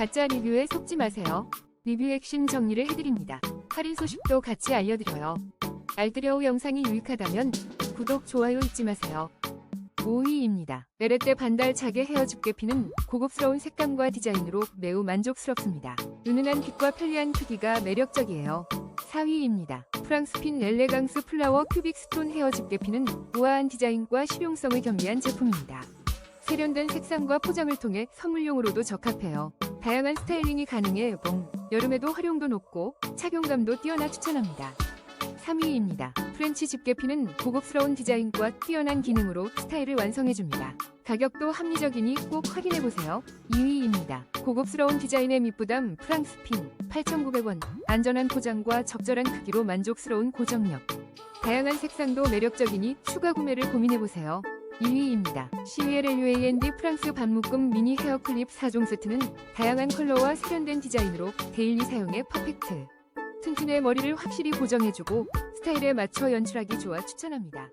가짜 리뷰에 속지 마세요. 리뷰 핵심 정리를 해드립니다. 할인 소식도 같이 알려드려요. 알뜰여우 영상이 유익하다면 구독, 좋아요 잊지 마세요. 5위입니다. 메레떼 반달차게 헤어 집게 피는 고급스러운 색감과 디자인으로 매우 만족스럽습니다. 은은한 빛과 편리한 크기가 매력적이에요. 4위입니다. 프랑스핀 렐레강스 플라워 큐빅 스톤 헤어 집게 피는 우아한 디자인과 실용성을 겸비한 제품입니다. 세련된 색상과 포장을 통해 선물용으로도 적합해요. 다양한 스타일링이 가능해 봄, 여름에도 활용도 높고 착용감도 뛰어나 추천합니다. 3위입니다. 프렌치 집게피는 고급스러운 디자인과 뛰어난 기능으로 스타일을 완성해줍니다. 가격도 합리적이니 꼭 확인해보세요. 2위입니다. 고급스러운 디자인의 밑부담 프랑스 핀 8,900원 안전한 포장과 적절한 크기로 만족스러운 고정력 다양한 색상도 매력적이니 추가 구매를 고민해보세요. 2위입니다. CULLUAND 프랑스 반묶음 미니 헤어 클립 4종 세트는 다양한 컬러와 세련된 디자인으로 데일리 사용에 퍼펙트. 튼튼해 머리를 확실히 고정해주고 스타일에 맞춰 연출하기 좋아 추천합니다.